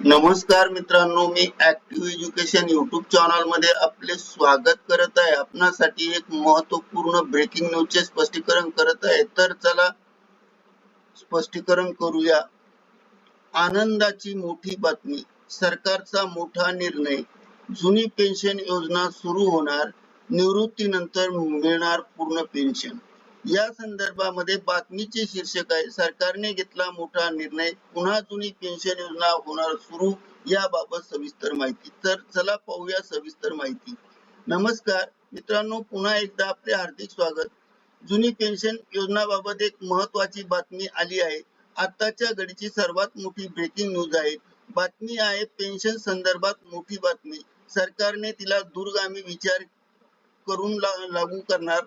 नमस्कार मित्रांनो मी ऍक्टिव्ह एज्युकेशन युट्यूब चॅनलमध्ये आपले स्वागत करत आहे. आपणासाठी एक महत्त्वपूर्ण ब्रेकिंग न्यूजचे स्पष्टीकरण करत आहे. तर चला स्पष्टीकरण करूया. आनंदाची मोठी बातमी. सरकारचा मोठा निर्णय. जुनी पेन्शन योजना सुरू होणार. निवृत्तीनंतर मिळणार पूर्ण पेन्शन या संदर्भामध्ये बातमीचे शीर्षक आहे सरकारने घेतला मोठा निर्णय पुन्हा जुनी पेन्शन योजना होणार सुरू याबाबत सविस्तर माहिती. तर चला पाहूया सविस्तर माहिती. नमस्कार मित्रांनो पुन्हा एकदा आपले हार्दिक स्वागत. जुनी पेन्शन योजनाबाबत एक महत्वाची बातमी आली आहे. आताच्या घडीची सर्वात मोठी ब्रेकिंग न्यूज आहे. बातमी आहे पेन्शन संदर्भात मोठी बातमी. सरकारने तिला दूरगामी विचार करून लागू करणार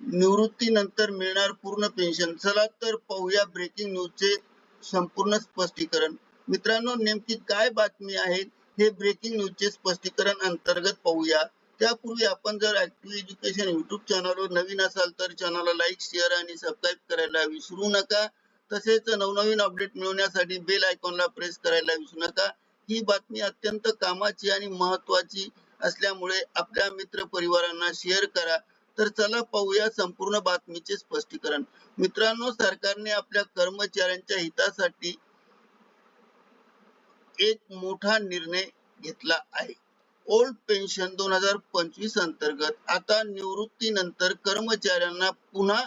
निवृत्तीनंतर मिळणार पूर्ण पेन्शन चला तर पाहूया ब्रेकिंग न्यूजचे संपूर्ण स्पष्टीकरण. मित्रांनो नेमकी काय बातमी आहे हे ब्रेकिंग न्यूजचे स्पष्टीकरण अंतर्गत पाहूया. त्यापूर्वी आपण जर ऍक्टिव्ह एज्युकेशन युट्यूब चॅनलवर नवीन असाल तर चॅनलला लाईक शेअर आणि सबस्क्राईब करायला विसरू नका. तसेच नवनवीन अपडेट मिळवण्यासाठी बेल आयकॉनला प्रेस करायला विसरू नका. ही बातमी अत्यंत कामाची आणि महत्वाची असल्यामुळे आपल्या मित्र परिवारांना शेअर करा. तर चला पाहूया संपूर्ण बातमीचे स्पष्टीकरण. मित्रांनो सरकारने आपल्या कर्मचाऱ्यांच्या हितासाठी एक मोठा निर्णय घेतला आहे. ओल्ड पेन्शन दोन हजार पंचवीस अंतर्गत आता निवृत्तीनंतर कर्मचाऱ्यांना पुन्हा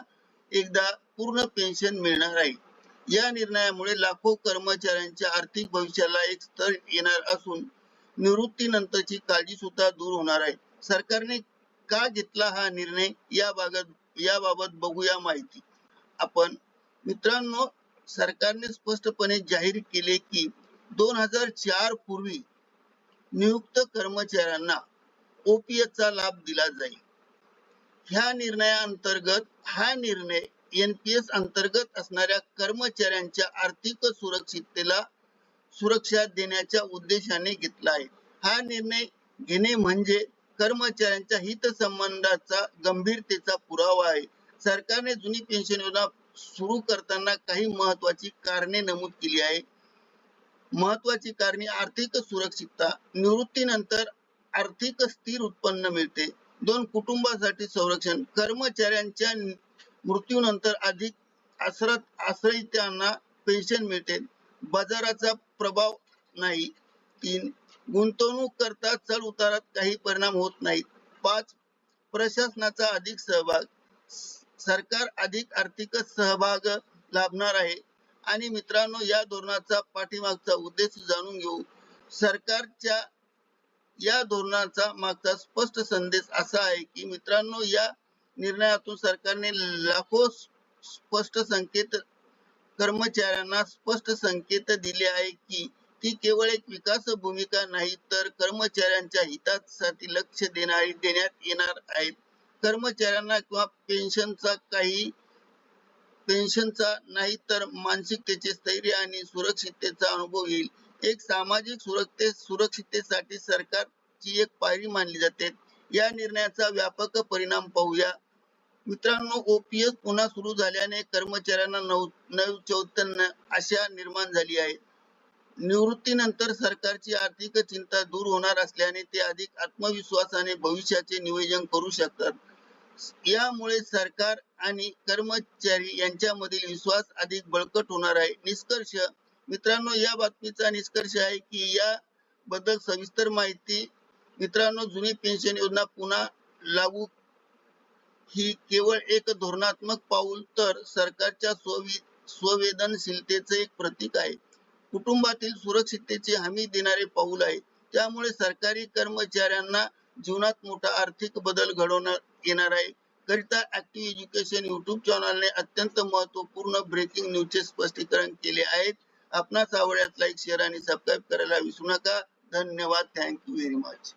एकदा पूर्ण पेन्शन मिळणार आहे. या निर्णयामुळे लाखो कर्मचाऱ्यांच्या आर्थिक भविष्याला एक स्तर येणार असून निवृत्तीनंतरची काळजी सुद्धा दूर होणार आहे. सरकारने का घेतला हा निर्णय याबाबत याबाबत बघूया माहिती. आपण मित्रांनो सरकारने स्पष्टपणे जाहीर केले की दोन हजार चार पूर्वी नियुक्त कर्मचाऱ्यांना ओपीएसचा लाभ दिला जाईल. ह्या निर्णयाअंतर्गत हा निर्णय एनपीएस अंतर्गत असणाऱ्या कर्मचाऱ्यांच्या आर्थिक सुरक्षिततेला सुरक्षा देण्याच्या उद्देशाने घेतला आहे. हा निर्णय घेणे म्हणजे कर्मचाऱ्यांच्या हितसंबंधाचा गंभीरतेचा पुरावा आहे. सरकारने जुनी पेन्शन योजना सुरू करताना काही महत्वाची कारणे नमूद केली आहे. महत्वाची कारणे आर्थिक सुरक्षितता निवृत्तीनंतर आर्थिक स्थिर उत्पन्न मिळते. दोन कुटुंबासाठी संरक्षण कर्मचाऱ्यांच्या मृत्यूनंतर अधिक आश्रत आश्रयितांना पेन्शन मिळते. बाजाराचा प्रभाव नाही. तीन गुंतवणूक करता चढ उतारात काही परिणाम होत नाहीत. पाच प्रशासनाचा अधिक सहभाग. सरकार अधिक आर्थिक सहभाग लाभणार आहे. आणि मित्रांनो या धोरणाचा पाठीमागचा उद्देश जाणून घेऊ. सरकारच्या या धोरणाचा मागचा स्पष्ट संदेश असा आहे की मित्रांनो या निर्णयातून सरकारने लाखो स्पष्ट संकेत कर्मचाऱ्यांना स्पष्ट संकेत दिले आहे की ती केवळ एक विकास भूमिका नाही तर कर्मचाऱ्यांच्या हितासाठी लक्ष देणारी देण्यात येणार आहेत कर्मचाऱ्यांना किंवा पेन्शनचा काही पेन्शनचा नाही तर मानसिकतेचे स्थैर्य आणि सुरक्षिततेचा अनुभव येईल. एक सामाजिक सुरक्षते सुरक्षिततेसाठी सरकारची एक पायरी मानली जाते. या निर्णयाचा व्यापक परिणाम पाहूया. मित्रांनो ओपीएस पुन्हा सुरू झाल्याने कर्मचाऱ्यांना नव नव चैतन्य आशा निर्माण झाली आहे. निवृत्तीनंतर सरकारची आर्थिक चिंता दूर होणार असल्याने ते अधिक आत्मविश्वासाने भविष्याचे नियोजन करू शकतात. यामुळे सरकार आणि कर्मचारी यांच्यामधील विश्वास अधिक बळकट होणार आहे. निष्कर्ष मित्रांनो या बातमीचा निष्कर्ष आहे की या बद्दल सविस्तर माहिती मित्रांनो जुनी पेन्शन योजना पुन्हा लागू ही केवळ एक धोरणात्मक पाऊल तर सरकारच्या स्ववेदनशीलतेचे एक प्रतीक आहे. कुटुंबातील सुरक्षिततेची हमी देणारे पाऊल आहे. त्यामुळे सरकारी कर्मचाऱ्यांना जीवनात मोठा आर्थिक बदल घडवण्यात येणार आहे. करिता ऍक्टिव्ह एज्युकेशन युट्यूब चॅनलने अत्यंत महत्त्वपूर्ण ब्रेकिंग न्यूजचे स्पष्टीकरण केले आहेत. आपणास आवडल्यास लाईक शेअर आणि सबस्क्राईब करायला विसरू नका. धन्यवाद. Thank you very much